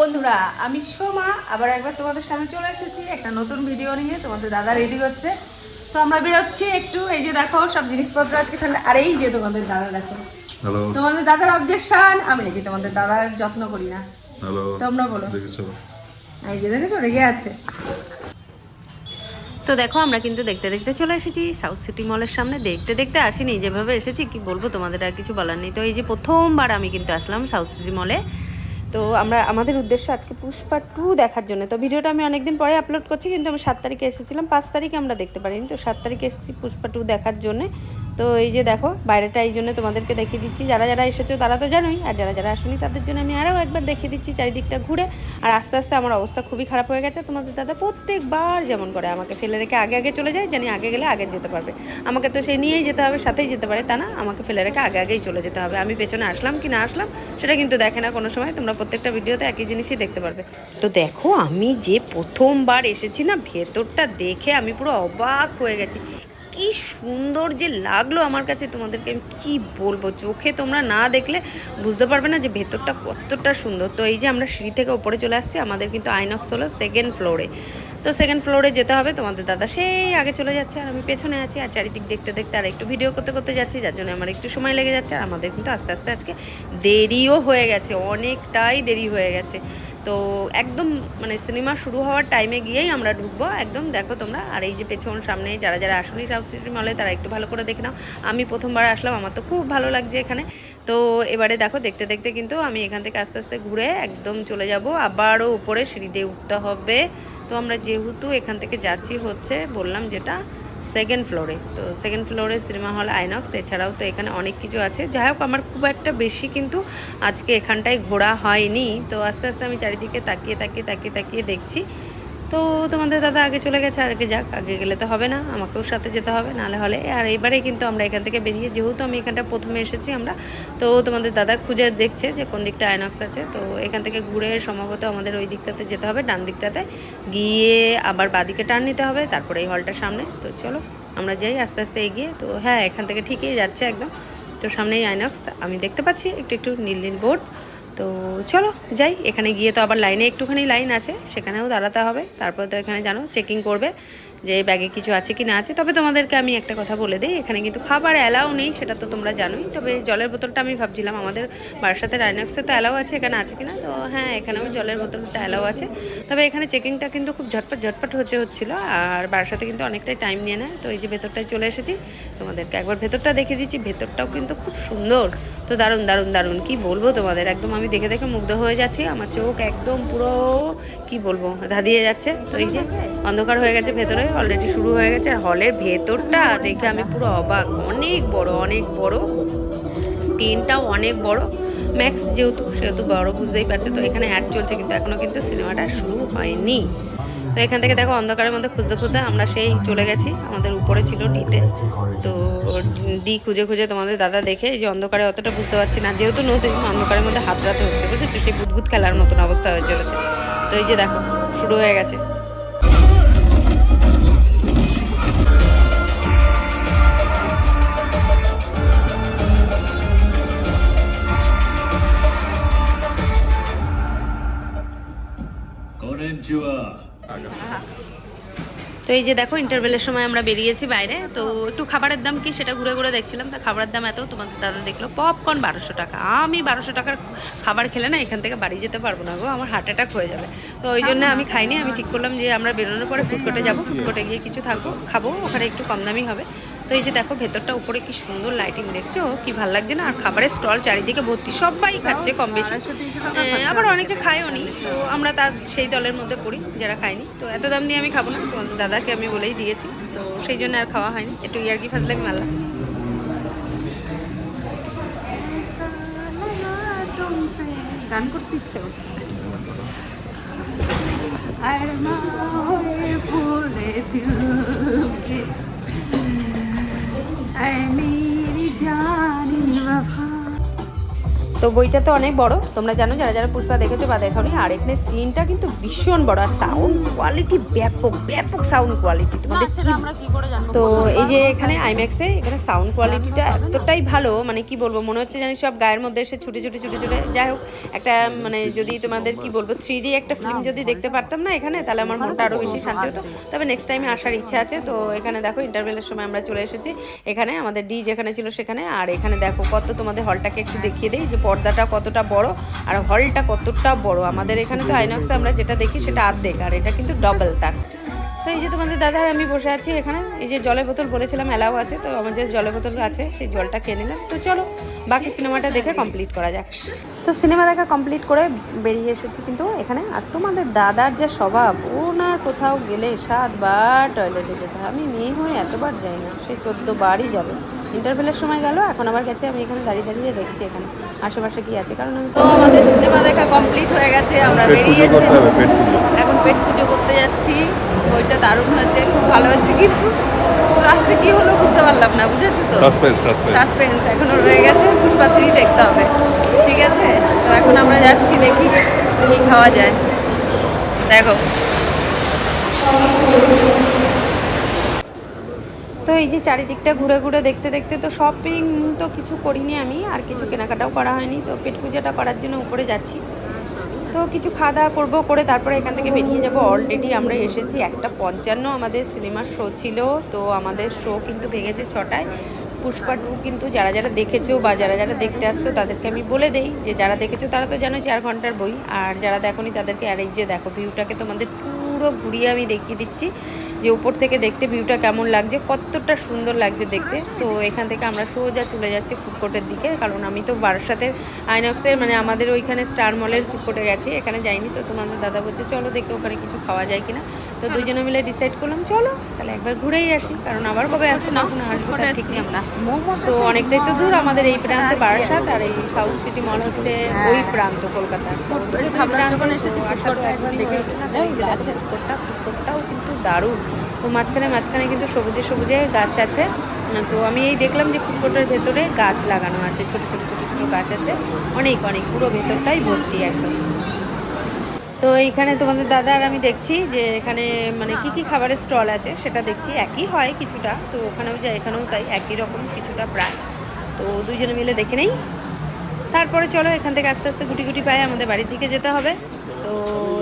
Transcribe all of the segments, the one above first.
বন্ধুরা আমি সোমা আবার একবার তোমাদের সামনে চলে এসেছি একটা নতুন ভিডিও নিয়ে তোমাদের দাদা রেডি হচ্ছে। তো আমরা বেরোচ্ছি একটু এই যে দেখো সব জিনিসপত্র আজকে ঠান্ডা আর এই যে তোমাদের দাদা দেখো। তোমাদের দাদার অবজেকশন আমি নাকি তোমাদের দাদার যত্ন করি না। তোমরা বলো। এই যে দেখেছ রেগে আছে। তো দেখো আমরা কিন্তু দেখতে দেখতে চলে এসেছি সাউথ সিটি মলের সামনে। দেখতে দেখতে আসিনি যেভাবে এসেছি কি বলব তোমাদের আর কিছু বলার নেই। তো এই যে প্রথমবার আমি কিন্তু আসলাম সাউথ সিটি মলে তো আমরা, আমাদের উদ্দেশ্য আজকে পুষ্পা টু দেখার জন্য। তো ভিডিওটা আমি অনেকদিন পরে আপলোড করছি, কিন্তু আমি সাত তারিখে এসেছিলাম, পাঁচ তারিখে আমরা দেখতে পারিনি। তো সাত তারিখে এসেছি পুষ্পা টু দেখার জন্য। তো এই যে দেখো, বাইরেটা এই জন্য তোমাদেরকে দেখিয়ে দিচ্ছি। যারা যারা এসেছ তারা তো জানোই, আর যারা যারা আসেনি তাদের জন্য আমি আরও একবার দেখিয়ে দিচ্ছি চারিদিকটা ঘুরে। আর আস্তে আস্তে আমার অবস্থা খুবই খারাপ হয়ে গেছে। তোমাদের দাদা প্রত্যেকবার যেমন করে আমাকে ফেলে রেখে আগে আগে চলে যায়, জানি আগে গেলে আগে যেতে পারবে। আমাকে তো সেই নিয়েই যেতে হবে, সাথেই যেতে পারে, তা না? আমাকে ফেলে রেখে আগে আগেই চলে যেতে হবে। আমি পেছনে আসলাম কি না আসলাম, সেটা কিন্তু দেখে না কোনো সময়। তোমরা প্রত্যেকটা ভিডিওতে একই জিনিসই দেখতে পারবে। তো দেখো, আমি যে প্রথমবার এসেছি না, ভেতরটা দেখে আমি পুরো অবাক হয়ে গেছি। কি সুন্দর যে লাগল আমার কাছে। তোমাদেরকে আমি কি বলব? চোখে তোমরা না দেখলে বুঝতে পারবে না যে ভেতরটা কতটা সুন্দর। তো এই যে আমরা সিঁড়ি থেকে ওপরে চলে আসছি, আমাদের কিন্তু আইনক্স হলো সেকেন্ড ফ্লোরে তো সেকেন্ড ফ্লোরে যেতে হবে, তোমাদের দাদা সেই আগে চলে যাচ্ছে আর আমি পেছনে আছি আর চারিদিক দেখতে দেখতে আর একটু ভিডিও করতে করতে যাচ্ছি, যার জন্য আমার একটু সময় লেগে যাচ্ছে আর আমাদের কিন্তু আস্তে আস্তে আজকে দেরিও হয়ে গেছে, অনেকটাই দেরি হয়ে গেছে। তো একদম মানে সিনেমা শুরু হওয়ার টাইমে গিয়েই আমরা ঢুকবো। একদম দেখো তোমরা। আর এই যে পেছন সামনে যারা যারা আসুনি সাউথ সিটি মলে তারা একটু ভালো করে দেখে নাও। আমি প্রথমবার আসলাম, আমার তো খুব ভালো লাগছে এখানে। তো এবারে দেখো, দেখতে দেখতে কিন্তু আমি এখান থেকে আস্তে আস্তে ঘুরে একদম চলে যাব। আবারও উপরে সিঁড়ি দিয়ে উঠতে হবে। তো আমরা যেহেতু এখান থেকে যাচ্ছি হচ্ছে, বললাম যেটা সেকেন্ড ফ্লোরে তো সেকেন্ড ফ্লোরে সিনেমা হল আইনক্স এছাড়াও তো এখানে অনেক কিছু আছে। যাই হোক আমার খুব একটা বেশি কিন্তু আজকে এখানটায় ঘোরা হয়নি। তো আস্তে আস্তে আমি চারিদিকে তাকিয়ে তাকিয়ে তাকিয়ে তাকিয়ে দেখছি। তো তোমাদের দাদা আগে চলে গেছে, আগে যাক, আগে গেলে তো হবে না, আমাকেও সাথে যেতে হবে, নাহলে হলে। আর এবারে কিন্তু আমরা এখান থেকে বেরিয়ে, যেহেতু আমি এখানটা প্রথমে এসেছি আমরা, তো তোমাদের দাদা খুঁজে দেখছে যে কোন দিকটা আইনক্স আছে। তো এখান থেকে ঘুরে সম্ভবত আমাদের ওই দিকটাতে যেতে হবে, ডান দিকটাতে। গিয়ে আবার বাদিকে টার্ন নিতে হবে, তারপরে এই হলটার সামনে। তো চলো, আমরা যাই, আস্তে আস্তে এগিয়ে। তো হ্যাঁ এখান থেকে ঠিকই যাচ্ছে একদম। তো সামনেই আইনক্স, আমি দেখতে পাচ্ছি, একটু একটু নীল নীল বোর্ড। তো চলো যাই, এখানে গিয়ে তো আবার লাইনে একটুখানি লাইন আছে, সেখানেও দাঁড়াতে হবে। তারপর তো এখানে জানো চেকিং করবে যে ব্যাগে কিছু আছে কি না আছে। তবে তোমাদেরকে আমি একটা কথা বলে দিই, এখানে কিন্তু খাবার অ্যালাউ নেই, সেটা তো তোমরা জানোই। তবে জলের বোতলটা আমি ভাবছিলাম, আমাদের বারাসাতে রাইনক্সে তো অ্যালাউ আছে, এখানে আছে কি না? তো হ্যাঁ এখানেও জলের বোতলটা অ্যালাউ আছে। তবে এখানে চেকিংটা কিন্তু খুব ঝটপট ঝটপট হচ্ছে, হচ্ছিল। আর বারাসাতে কিন্তু অনেকটাই টাইম নিয়ে নেয়। তো এই যে ভেতরটায় চলে এসেছি, তোমাদেরকে একবার ভেতরটা দেখে দিচ্ছি। ভেতরটাও কিন্তু খুব সুন্দর। তো দারুণ দারুণ দারুণ। কি বলব তোমাদের? একদম আমি দেখে দেখে মুগ্ধ হয়ে যাচ্ছি। আমার চোখ একদম পুরো, কি বলব, ধাঁধিয়ে যাচ্ছে। তো এই যে অন্ধকার হয়ে গেছে ভেতরে অলরেডি শুরু হয়ে গেছে। আর হলের ভেতরটা দেখে আমি পুরো অবাক। অনেক বড় অনেক বড়। স্ক্রিনটাও অনেক বড়। ম্যাক্স যেহেতু, সেহেতু বড়, বুঝতেই পারছ। তো এখানে অ্যাড চলছে, কিন্তু এখনও কিন্তু সিনেমাটা শুরু হয়নি। তো এখান থেকে দেখো অন্ধকারের মধ্যে খুঁজতে খুঁজতে আমরা সেই চলে গেছি, আমাদের উপরে ছিল ডিতে। তো ডি খুঁজে খুঁজে তোমাদের দাদা দেখে যে অন্ধকারে অতটা বুঝতে পারছি না, যেহেতু নতুন অন্ধকারের মধ্যে হাতড়াতে হচ্ছে, বুঝেছ? সেই বুদবুদ খেলার মতন অবস্থা হয়ে চলেছে। তো এই যে দেখো, শুরু হয়ে গেছে. তো এই যে দেখো ইন্টারভেলের সময় আমরা বেরিয়েছি বাইরে। তো একটু খাবারের দাম কি সেটা ঘুরে ঘুরে দেখছিলাম। তা খাবারের দাম এত তোমাদের দাদা দেখল পপকর্ন বারোশো টাকা। আমি বারোশো টাকার খাবার খেলে না এখান থেকে বাড়ি যেতে পারব না গো, আমার হার্ট অ্যাটাক হয়ে যাবে। তো ওই জন্য আমি খাইনি, আমি ঠিক করলাম যে আমরা বেরোনোর পরে ফুডকোর্টে যাব ফুডকোর্টে গিয়ে কিছু থাকব, খাব, ওখানে একটু কম দামি হবে। তো এই যে দেখো, ভেতরটা উপরে কি সুন্দর লাইটিং দেখছ? কি ভালো লাগছে না? আর খাবারের স্টল চারিদিকে ভর্তি, সবাই খাচ্ছে কম বেশি। আবার অনেকে খায়ও নি। তো আমরা তার, সেই দলের মধ্যে পড়ি, যারা খায়নি। তো এত দাম দিয়ে আমি খাব না। দাদাকে আমি বলেই দিয়েছি। তো সেই জন্য আর খাওয়া হয়নি। একটু ইয়ার্কি ফাজলামি মারলাম। গান করতে ইচ্ছে হচ্ছে আর মা হয়ে ভুলে দিলকে তো বইটা তো অনেক বড়। তোমরা জানো যারা যারা পুষ্পা দেখেছ বা দেখোনি আর এখানে স্ক্রিনটা কিন্তু ভীষণ বড় আর সাউন্ড কোয়ালিটি ব্যাপক ব্যাপক সাউন্ড কোয়ালিটি তোমাদের কি আমরা কি করে জানব? তো এই যে এখানে আইম্যাক্সে এখানে সাউন্ড কোয়ালিটিটা এতটাই ভালো মানে কি বলব মনে হচ্ছে জানি সব গায়ের মধ্যে এসে ছুটে ছুটে ছুটে ছুটে। যাই হোক একটা মানে যদি তোমাদের কি বলব থ্রি ডি একটা ফিল্ম যদি দেখতে পারতাম না এখানে তাহলে আমার মনটা আরও বেশি শান্তি হতো। তবে নেক্সট টাইমে আসার ইচ্ছা আছে তো এখানে দেখো ইন্টারভেলের সময় আমরা চলে এসেছি। এখানে আমাদের ডি যেখানে ছিল সেখানে আর এখানে দেখো কত তোমাদের হলটাকে একটু দেখিয়ে দিই যে পর্দাটা কতটা বড় আর হলটা কতটা বড়। আমাদের এখানে তো আইনক্সে আমরা যেটা দেখি সেটা আর্ধেক, আর এটা কিন্তু ডবল তার তো এই যে তোমাদের দাদা আমি বসে আছি এখানে, এই যে জলের বোতল বলেছিলাম অ্যালাও আছে, তো আমাদের জলের বোতল আছে সেই জলটা খেয়ে নিলাম। তো চলো, বাকি সিনেমাটা দেখে কমপ্লিট করা যাক। তো সিনেমা দেখা কমপ্লিট করে বেরিয়ে এসেছি কিন্তু এখানে, আর তোমাদের দাদার যে স্বভাব, ওনার কোথাও গেলে সাতবার টয়লেটে যেতে হয়। আমি মেয়ে হয়ে এতবার যাই না, সে চোদ্দ বারই যাবে ইন্টারভেলের সময় গেল, এখন আবার গেছে, আমি এখানে দাঁড়িয়ে দাঁড়িয়ে দেখছি এখানে। আশেপাশে কি আছে। কারণ আমি তো আমাদের সিনেমা দেখা কমপ্লিট হয়ে গেছে আমরা বেরিয়েছি। এখন পেট পুজো করতে যাচ্ছি। বইটা দারুণ হয়েছে খুব ভালো হয়েছে। কিন্তু লাস্টে কি হলো বুঝতে পারলাম না বুঝেছ তো? সাসপেন্স সাসপেন্স সাসপেন্স এখনও রয়ে গেছে পুষ্পা দেখতে হবে। ঠিক আছে? তো এখন আমরা যাচ্ছি দেখি কি খাওয়া যায়। দেখো। তো এই যে চারিদিকটা ঘুরে ঘুরে দেখতে দেখতে তো শপিং তো কিছু করিনি আমি, আর কিছু কেনাকাটাও করা হয়নি। তো পেট পূজাটা করার জন্য উপরে যাচ্ছি। তো কিছু খাওয়া দাওয়া করব করে তারপরে এখান থেকে বেরিয়ে যাব। অলরেডি আমরা এসেছি একটা পঞ্চান্ন, আমাদের সিনেমার শো ছিল। তো আমাদের শো কিন্তু ভেঙেছে ছটায়। পুষ্পা টু কিন্তু যারা যারা দেখেছ বা যারা যারা দেখতে আসছো তাদেরকে আমি বলে দেই যে যারা দেখেছ তারা তো জানো চার ঘণ্টার বই। আর যারা দেখোনি তাদেরকে আর এই যে দেখো ভিউটাকে তোমাদের পুরো ঘুরিয়ে আমি দেখিয়ে দিচ্ছি। যে উপর থেকে দেখতে ভিউটা কেমন লাগছে, কতটা সুন্দর লাগছে দেখতে। তো এখান থেকে আমরা সোজা চলে যাচ্ছি ফুডকোর্টের দিকে, কারণ আমি তো বারাসাতের আইনক্সের মানে আমাদের ওইখানে স্টার মলের ফুডকোর্টে গেছি, এখানে যাইনি। তো তোমাদের দাদা বলছে, চলো দেখে ওখানে কিছু খাওয়া যায় কিনা। তো দুজনে মিলে ডিসাইড করলাম চলো তাহলে একবার ঘুরেই আসি কারণ আবার কবে আসব না কোনো আসব তার ঠিক আমরা। তো অনেকটাই তো দূর আমাদের এই প্রান্তে বারাসাত আর এই সাউথ সিটি মল হচ্ছে ওই প্রান্ত কলকাতার। ফুডকোর্টটাও কিন্তু দারুণ। তো মাঝখানে মাঝখানে কিন্তু সবুজে সবুজে গাছ আছে। তো আমি এই দেখলাম যে ফুডকোর্টের ভেতরে গাছ লাগানো আছে ছোট ছোট ছোট ছোট গাছ আছে। অনেক অনেক পুরো ভেতরটাই ভর্তি একদম। তো এইখানে তোমাদের দাদা আর আমি দেখছি যে এখানে মানে কি কি খাবারের স্টল আছে, সেটা দেখছি। একই হয় কিছুটা, তো ওখানেও যাই এখানেও তাই, একই রকম কিছুটা প্রায়। তো দুজনে মিলে দেখে নেই। তারপরে চলো, এখান থেকে আস্তে আস্তে গুটি গুটি পায়ে আমাদের বাড়ির দিকে যেতে হবে। তো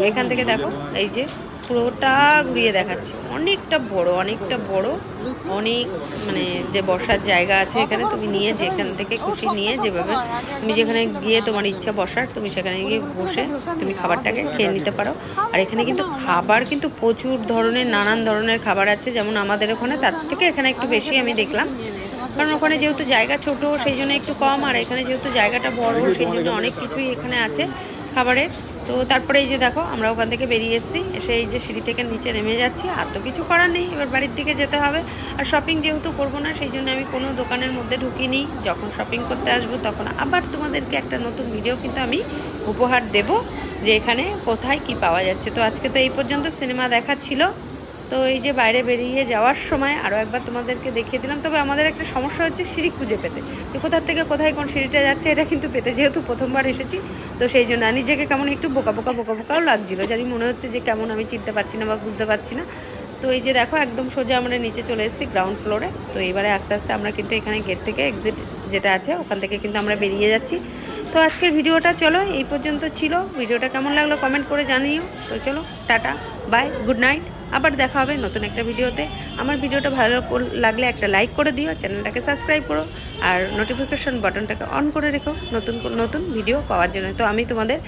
এখান থেকে দেখো, এই যে পুরোটা ঘুরিয়ে দেখাচ্ছি। অনেকটা বড় অনেকটা বড়, অনেক মানে যে বসার জায়গা আছে এখানে, তুমি নিয়ে যেখান থেকে খুশি নিয়ে যেভাবে তুমি যেখানে গিয়ে তোমার ইচ্ছা বসার, তুমি সেখানে গিয়ে বসে তুমি খাবারটাকে খেয়ে নিতে পারো। আর এখানে কিন্তু খাবার কিন্তু প্রচুর ধরনের, নানান ধরনের খাবার আছে। যেমন আমাদের ওখানে, তার থেকে এখানে একটু বেশি আমি দেখলাম। কারণ ওখানে যেহেতু জায়গা ছোট, সেই জন্য একটু কম। আর এখানে যেহেতু জায়গাটা বড়, সেই জন্য অনেক কিছুই এখানে আছে খাবারের। তো তারপরে এই যে দেখো, আমরা ওখান থেকে বেরিয়ে এসেছি। এসে এই যে সিঁড়ি থেকে নিচে নেমে যাচ্ছি, আর তো কিছু করার নেই। এবার বাড়ির দিকে যেতে হবে। আর শপিং যেহেতু করব না, সেই জন্য আমি কোনো দোকানের মধ্যে ঢুকিনি। যখন শপিং করতে আসব, তখন আবার তোমাদেরকে একটা নতুন ভিডিও কিন্তু আমি উপহার দেব, যে এখানে কোথায় কি পাওয়া যাচ্ছে। তো আজকে তো এই পর্যন্ত সিনেমা দেখা ছিল। তো এই যে বাইরে বেরিয়ে যাওয়ার সময় আরও একবার তোমাদেরকে দেখিয়ে দিলাম। তবে আমাদের একটা সমস্যা হচ্ছে সিঁড়ি খুঁজে পেতে। তো কোথার থেকে কোথায় কোন সিঁড়িটা যাচ্ছে, এটা কিন্তু পেতে যেহেতু প্রথমবার এসেছি, তো সেই জন্য নিজেকে কেমন একটু বোকা বোকা বোকা বোকাও লাগছিল। জানি মনে হচ্ছে যে কেমন আমি চিনতে পারছি না বা বুঝতে পারছি না। তো এই যে দেখো, একদম সোজা আমরা নিচে চলে এসেছি গ্রাউন্ড ফ্লোরে তো এবারে আস্তে আস্তে আমরা কিন্তু এখানে গেট থেকে এক্সিট যেটা আছে, ওখান থেকে কিন্তু আমরা বেরিয়ে যাচ্ছি। তো আজকের ভিডিওটা চলো, এই পর্যন্ত ছিল। ভিডিওটা কেমন লাগল কমেন্ট করে জানিও। তো চলো, টাটা বাই গুড নাইট আবার দেখা হবে নতুন একটা ভিডিওতে। আমার ভিডিওটা ভালো লাগলে একটা লাইক করে দিও, চ্যানেলটাকে সাবস্ক্রাইব করো, আর নোটিফিকেশন বাটনটাকে অন করে রেখো নতুন নতুন ভিডিও পাওয়ার জন্য। তো আমি তোমাদের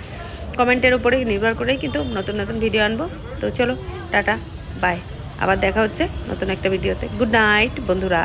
কমেন্টের উপরে নির্ভর করেই কিন্তু নতুন নতুন ভিডিও আনব। তো চলো, টাটা বাই আবার দেখা হচ্ছে নতুন একটা ভিডিওতে। গুড নাইট বন্ধুরা।